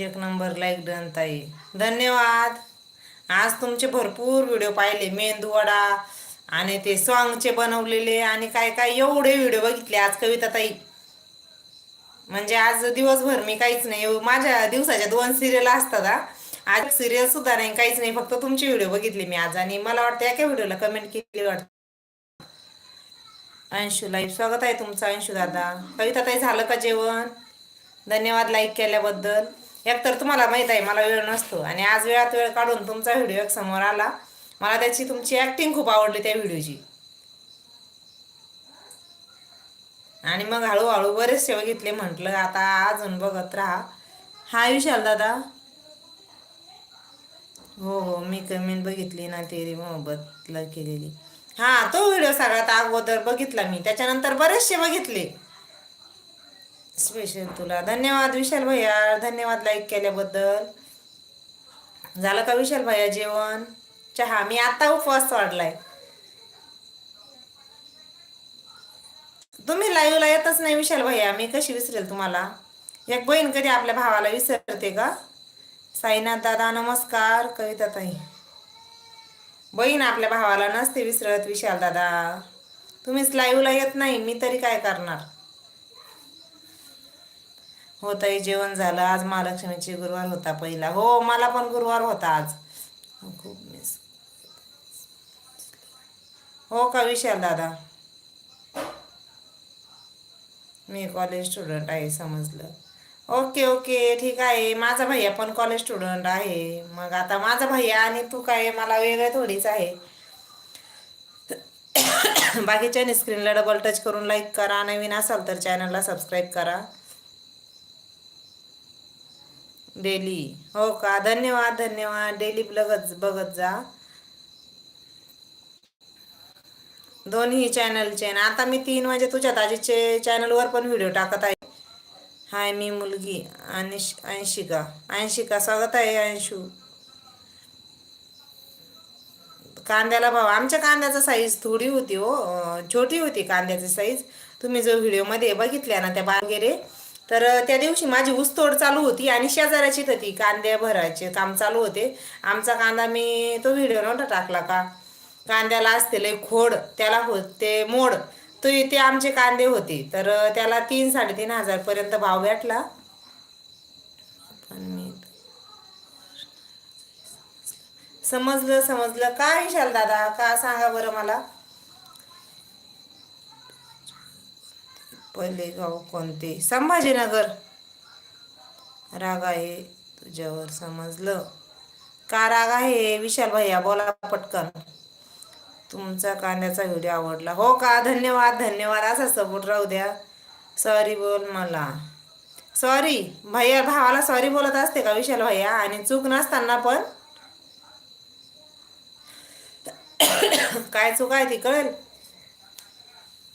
एक number like done ताई. धन्यवाद. आज तुमचे भरपूर व्हिडिओ पाहिले मेंदू वडा आणि ते सॉंगचे बनवलेले आणि काय काय एवढे व्हिडिओ बघितले आज कविता ताई. म्हणजे आज दिवसभर मी काहीच नाही माझ्या दिवसाच्या दोन सिरियल असतात आज सिरियल सुद्धा नाही काहीच नाही फक्त तुमचे व्हिडिओ बघितले मी आज आणि मला वाटतं एका व्हिडिओला कमेंट केली वाटतं. अंशू लाईव्ह स्वागत आहे तुमचं अंशू दादा. कविता ताई झालं का जेवण? धन्यवाद लाईक केल्याबद्दल. एकतर तुम्हाला माहीत आहे मला वेळ नसतो. आणि आज वेळात वेळ काढून तुमचा व्हिडिओ एक समोर आला. मला त्याची तुमची ऍक्टिंग खूप आवडली त्या व्हिडिओची. आणि मग हळूहळू बरेचसे बघितले म्हटलं आता अजून बघत राहा. हा विशाल दादा. हो हो मी कमेंट बघितली ना तेरी मोहब्बतला केलेली. हा तो व्हिडिओ सगळ्यात अगोदर बघितला मी. त्याच्यानंतर बरेचसे बघितले. स्पेशल तुला. धन्यवाद विशाल भैया. धन्यवाद लाईक केल्याबद्दल. झालं का विशाल भैया जेवण? चहा. मी आता उपवास वाढलाय तुम्ही लाईव्हला येतच नाही विशाल भैया. मी कशी विसरेल तुम्हाला? एक बहीण कधी आपल्या भावाला विसरते का? साईनाथ दादा नमस्कार. कविता ताई. बहीण आपल्या भावाला नसते विसरत विशाल दादा. तुम्हीच लाईव्हला येत नाही. मी तरी काय करणार? हो जेवण झालं. आज महालक्ष्मीची गुरुवार होता पहिला. हो मला पण गुरुवार होता आज. खूप मिस हो का विशाल दादा? मी कॉलेज स्टुडंट आहे समजलं. ओके ओके ठीक आहे. माझा भैया पण कॉलेज स्टुडंट आहे. मग आता माझा भैया आणि तू काय मला वेगळं थोडीच आहे. बाकीच्या स्क्रीनला डबल टच करून लाईक करा. नवीन असाल तर चॅनलला सबस्क्राईब करा. डेली. हो का? धन्यवाद धन्यवाद. डेली बघत बघत जा. दोन्ही चॅनलचे ना. आता मी तीन म्हणजे तुझ्या ताजीचे चॅनलवर पण व्हिडिओ टाकत आहे. हाय मी मुलगी. अनिश अंशिका. अंशिका स्वागत आहे अंशू. कांद्याला भाव. आमच्या कांद्याचा साईज थोडी होती हो. छोटी होती कांद्याची साईज तुम्ही जो व्हिडिओमध्ये बघितल्या ना त्या वगैरे तर त्या दिवशी माझी ऊसतोड चालू होती आणि शेजाऱ्याची होती. कांदे भरायचे काम चालू होते. आमचा कांदा मी तो व्हिडिओ नव्हता टाकला का? कांद्याला असलेले खोड त्याला होते मोड. तो ते आमचे कांदे होते. तर त्याला तीन साडेतीन हजारपर्यंत भाव भेटला. पण मी समजलं समजलं. काय विशाल दादा? का सांगा बरं मला? पहिले गाव कोणते? संभाजीनगर. राग आहे तुझ्यावर समजलं? का राग आहे? विशाल भैया बोला पटकन. तुमचा कांद्याचा व्हिडिओ आवडला. हो का? धन्यवाद धन्यवाद. असा सपोर्ट राहू द्या. सॉरी बोल मला. सॉरी भैया भावाला सॉरी बोलत असते का विशाल भैया? आणि चूक नसताना पण? काय चूक आहे ती कळेल?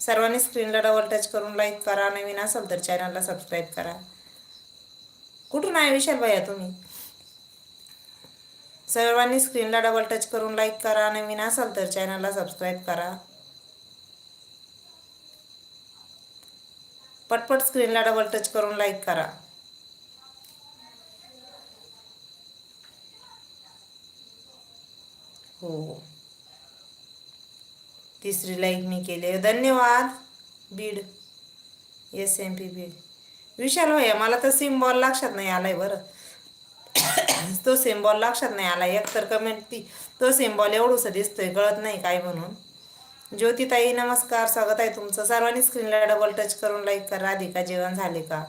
सर्वांनी स्क्रीनला डबल टच करून लाईक करा नवीन असाल तर चॅनलला सबस्क्राईब करा. कुठून आहे विशाल भैया तुम्ही? सर्वांनी स्क्रीनला डबल टच करून लाईक करा नवीन असाल तर चॅनलला सबस्क्राईब करा. पटपट स्क्रीनला डबल टच करून लाईक करा. हो. तिसरी लाईक मी केली धन्यवाद. Beed. S M P Beed. Vishal भैया मला तर सिम्बॉल लक्षात नाही आलाय बरं. तो सिम्बॉल लक्षात नाही आला एक तर कमेंट ती तो सिम्बॉल एवढंसं दिसतोय कळत नाही काय म्हणून. ज्योतिताई नमस्कार. स्वागत आहे तुमचं. सर्वांनी स्क्रीनला डबल टच करून लाईक करा. राधिका जेवण झाले का?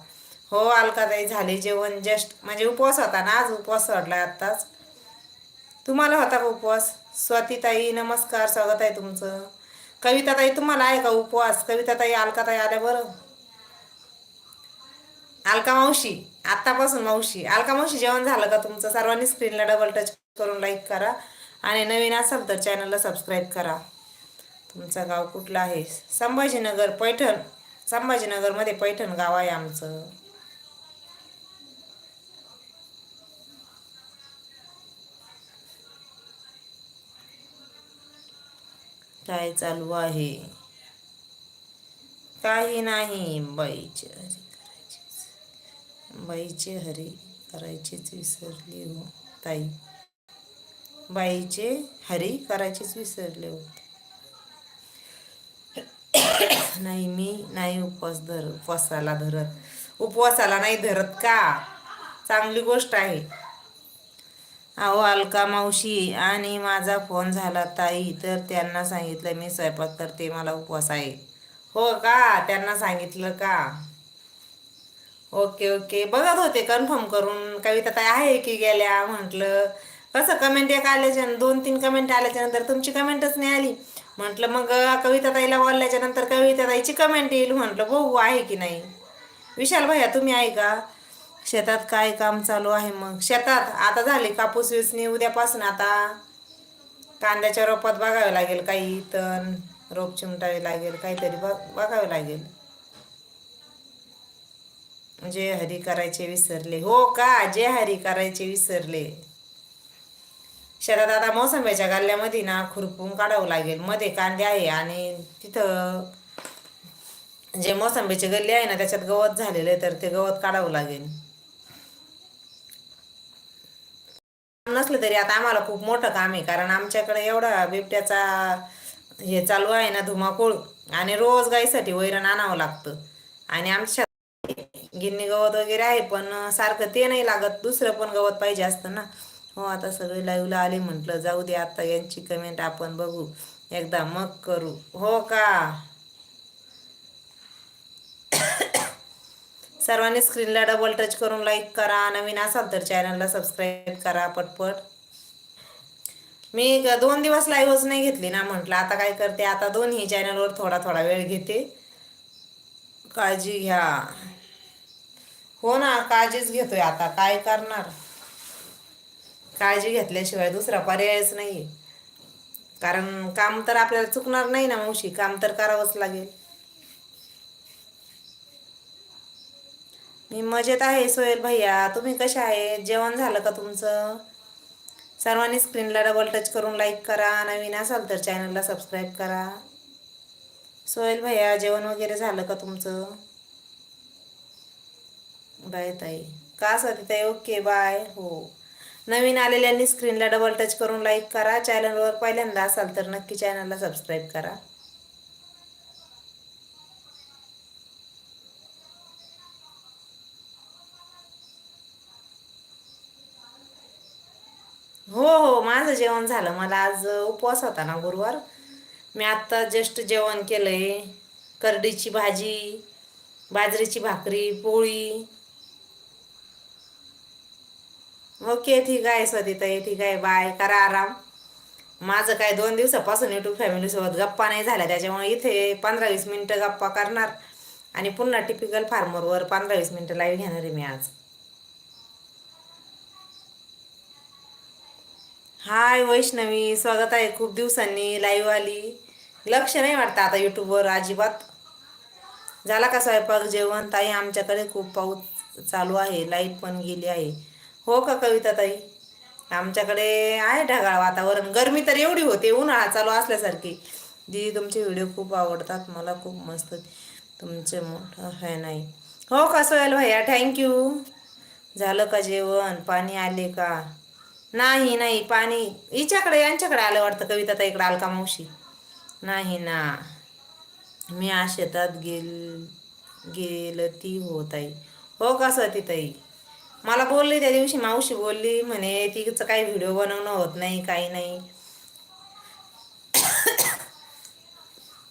हो अलकाताई झाले. जेवण जस्ट म्हणजे उपवास होता ना आज? उपवास सोडला आत्ताच. तुम्हाला होता का उपवास? स्वातीताई नमस्कार. स्वागत आहे तुमचं. कविताताई तुम्हाला आहे का उपवास? कविताताई अलकाताई आल्या बरं अलका मावशी आत्तापासून मावशी. अलका मावशी जेवण झालं का तुमचं? सर्वांनी स्क्रीनला डबल टच करून लाईक करा आणि नवीन असाल तर चॅनलला सबस्क्राईब करा. तुमचं गाव कुठलं आहे? संभाजीनगर पैठण. संभाजीनगरमध्ये पैठण गाव आहे आमचं. काय चालू आहे? काही नाही बाईचे हरी करायचे बाईचे हरी करायचीच विसरली हो ताई. बाईचे हरी करायचीच विसरले होते नाही मी नाही उपवास धर उपवासाला धरत. उपवासाला नाही धरत का? चांगली गोष्ट आहे. अहो अलका मावशी आणि माझा फोन झाला ताई तर त्यांना सांगितलं मी स्वयंपाक करते मला उपवास आहे. हो का? त्यांना सांगितलं का? Okay okay. बघत होते कन्फर्म करून. कविता ताई आहे की गेल्या? म्हटलं कसं कमेंट एक आल्याच्या दोन तीन कमेंट आल्याच्यानंतर तुमची कमेंटच नाही आली? म्हटलं मग कविता ताईला बोलल्याच्या नंतर कविता ताईची कमेंट येईल. म्हटलं बघू आहे की नाही? विशाल भैया तुम्ही आहे का? शेतात काय काम चालू आहे मग? शेतात. आता झाले कापूस वेचणी उद्यापासून आता कांद्याच्या रोपात बघावे लागेल. काही तण रोप चिमटावे लागेल काहीतरी बघ बघावे लागेल. जे हरी करायचे विसरले. हो का? जे हरी करायचे विसरले. शेतात आता मोसंब्याच्या गाल्ल्यामध्ये ना खुरपून काढावं लागेल. मध्ये कांदे आहे आणि तिथं जे मोसंबीचे गल्ली आहे ना त्याच्यात गवत झालेलं आहे तर ते गवत काढावं लागेल. नसलं तरी आता आम्हाला खूप मोठं काम आहे कारण आमच्याकडे एवढा बिबट्याचा हे चालू आहे ना धुमाकूळ आणि रोज गाईसाठी वैरण आणावं लागतं. आणि आमच्या गिन्नी गवत वगैरे आहे पण सारखं ते नाही लागत दुसरं पण गवत पाहिजे असतं ना. हो आता सगळे लाईव्हला आले म्हटलं जाऊ दे आता यांची कमेंट आपण बघू एकदा मग करू. हो का? सर्वांनी स्क्रीनला डबल टच करून लाईक करा. नवीन असाल तर चॅनलला सबस्क्राईब करा पटपट. मी दोन दिवस लाईव्हच नाही घेतली ना म्हटलं. आता काय करते? आता दोन्ही चॅनलवर थोडा थोडा वेळ घेते. काळजी घ्या. हो ना काळजीच घेतोय आता. काय करणार? काळजी घेतल्याशिवाय दुसरा पर्यायच नाही कारण काम तर आपल्याला चुकणार नाही ना मावशी. काम तर करावंच लागेल. मी मजेत आहे सोहेल भैया. तुम्ही कसे आहे जेवण झालं का तुमचं? सर्वांनी स्क्रीनला डबल टच करून लाईक करा. नवीन असाल तर चॅनलला सबस्क्राईब करा. सोहेल भैया जेवण वगैरे झालं का तुमचं? बाय ताई. का स्वाती ताई? Okay bye. हो. नवीन आलेल्यांनी स्क्रीनला डबल टच करून लाईक करा. चॅनलवर पहिल्यांदा असाल तर नक्की चॅनलला सबस्क्राईब करा हो हो माझं जेवण झालं. मला आज उपवास होता ना गुरुवार. मी आत्ता जस्ट जेवण केलंय. करडीची भाजी बाजरीची भाकरी पोळी. ओके ठीक आहे स्वतीताई ठीक आहे बाय करा आराम. माझं काय दोन दिवसापासून युट्यूब फॅमिलीसोबत गप्पा नाही झाल्या. त्याच्यामुळे इथे पंधरा वीस मिनटं गप्पा करणार. आणि पुन्हा टिपिकल फार्मरवर पंधरा वीस मिनटं लाईव्ह घेणार आहे मी आज. हाय वैष्णवी स्वागत आहे खूप दिवसांनी लाईव्ह आली लक्ष नाही वाटतं आता यूट्यूबवर अजिबात. झाला का स्वयंपाक जेवण? ताई आमच्याकडे खूप पाऊस चालू आहे लाइट पण गेली आहे. हो का कविता ताई? आमच्याकडे आहे ढगाळ वातावरण. गरमी तर एवढी होते उन्हाळा चालू असल्यासारखी. दीदी तुमचे व्हिडिओ खूप आवडतात मला खूप मस्त तुमचे मोठं हे नाही हो का सोयल भैया थँक्यू झालं का जेवण? पाणी आले का? नाही नाही पाणी. हिच्याकडे यांच्याकडे आलं वाटतं कविता तर आलं का मावशी. नाही ना. मी आज शेतात गेल गेल ती होत आहे हो, हो कसं ती ताई? मला बोलली त्या दिवशी मावशी बोलली म्हणे तिचं काही व्हिडिओ बनवणं होत नाही काही नाही.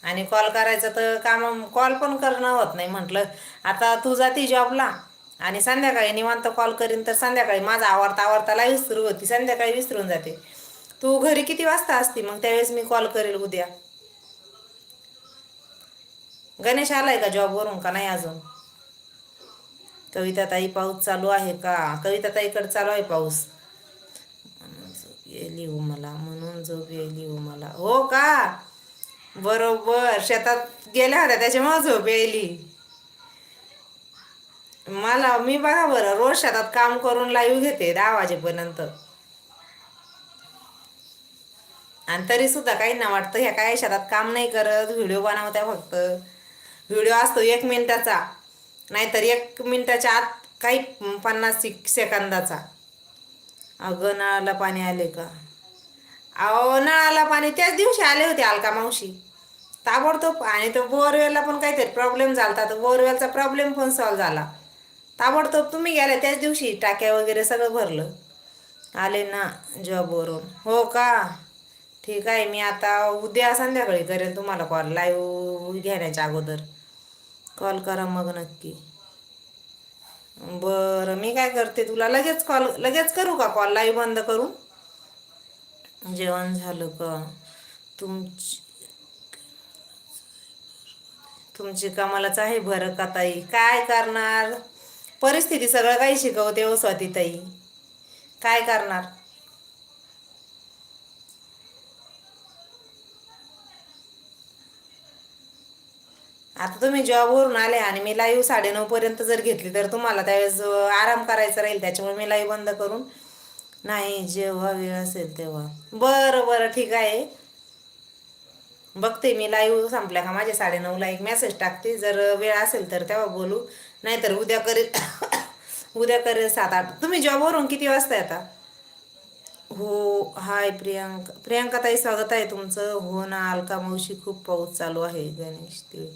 आणि कॉल करायचं तर काम कॉल पण करणं होत नाही म्हटलं. आता तू जाती जॉबला. आणि संध्याकाळी निवांत कॉल करीन तर संध्याकाळी माझा आवडता आवडता लाईव्ह सुरू होती. संध्याकाळी विसरून जाते. तू घरी किती वाजता असती? मग त्यावेळेस मी कॉल करेल उद्या. गणेश आलाय का जॉबवरून का नाही अजून? कविता ताई पाऊस चालू आहे का? कविता ताईकडे चालू आहे पाऊस. येली हो मला म्हणून झोप येली हो मला. हो का? बरोबर. शेतात गेल्या होत्या त्याच्यामुळे झोप येली. मला मी बघा बरं रोज शेतात काम करून लाईव्ह घेते दहा वाजेपर्यंत. आणि तरी सुद्धा काही ना वाटतं ह्या काय शेतात काम नाही करत व्हिडिओ बनवत्या फक्त. व्हिडिओ असतो एक मिनिटाचा नाहीतर एक मिनिटाच्या आत काही पन्नास सेकंदाचा. अगं नळाला पाणी आले का? अहो नळाला पाणी त्याच दिवशी आले होते अलका मावशी. ताबडतोब आणि तो बोरवेलला पण काहीतरी प्रॉब्लेम झाला तर बोरवेलचा प्रॉब्लेम पण सॉल्व्ह झाला. ताबडतोब तुम्ही गेल्या त्याच दिवशी टाक्या वगैरे सगळं भरलं. आले ना जॉबवरून हो का? ठीक आहे मी आता उद्या संध्याकाळी करेन तुम्हाला कॉल लाईव्ह घेण्याच्या अगोदर. कॉल करा मग नक्की. बरं मी काय करते तुला? लगेच कॉल लगेच करू का कॉल लाईव्ह बंद करू? जेवण झालं का? तुमची तुमची कामालाच आहे बरं का ताई? काय करणार? परिस्थिती सगळं काही शिकवते हो स्वातीताई. काय करणार? आता तुम्ही जॉबवरून आले आणि मी लाईव्ह साडेनऊ पर्यंत जर घेतली तर तुम्हाला त्यावेळेस आराम करायचा राहील. त्याच्यामुळे मी लाईव्ह बंद करून नाही जेव्हा वेळ असेल तेव्हा. बरं बरं ठीक आहे. बघते मी लाईव्ह संपल्या का? माझे साडेनऊला एक मेसेज टाकते. जर वेळ असेल तर तेव्हा बोलू. नाहीतर उद्या करेल उद्या करेल सात आठ. तुम्ही जॉबवरून किती वाजता येता? हो हाय प्रियांका. प्रियांका ताई स्वागत आहे तुमचं. हो ना अलका मावशी खूप पाऊस चालू आहे गणेश ते.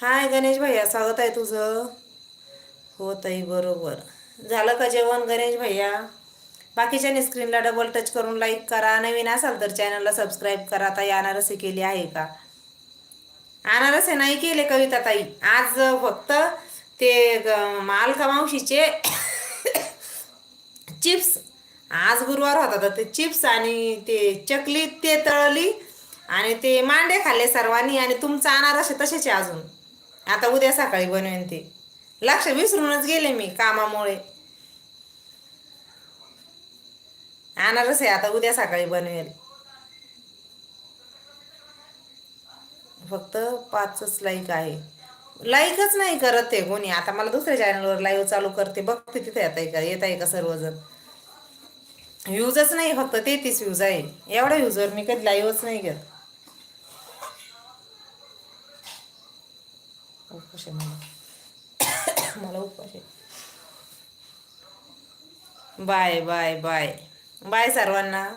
हाय गणेश भैया स्वागत आहे तुझं. हो ताई बरोबर. झालं का जेवण गणेश भैया? बाकीच्यांनी स्क्रीनला डबल टच करून लाईक करा. नवीन असाल तर चॅनलला सबस्क्राईब करा. ताई अनारसे केली आहे का? अनारसे नाही केले कविता ताई आज फक्त ते ग- मावशीचे चिप्स. आज गुरुवार होता तर ते चिप्स आणि ते चकली ते तळली आणि ते मांडे खाल्ले सर्वांनी आणि तुमचं अनारसे तसेच आहे अजून. आता उद्या सकाळी बनवेन ते. लक्ष विसरूनच गेले मी कामामुळे. अनारसे आता उद्या सकाळी बनवेल फक्त पाचच लाईक आहे. लाईकच नाही करत ते कोणी. आता मला दुसऱ्या चॅनलवर लाईव्ह चालू करते बघते तिथे येत आहे का येत आहे का सर्वजण. व्ह्यूजच नाही फक्त तेहतीस व्ह्यूज आहे. एवढ्या व्ह्यूजवर मी कधी लाईव्हच नाही घेत. आहे मला. मला उपाश आहे. Bye bye bye. बाय सर्वांना.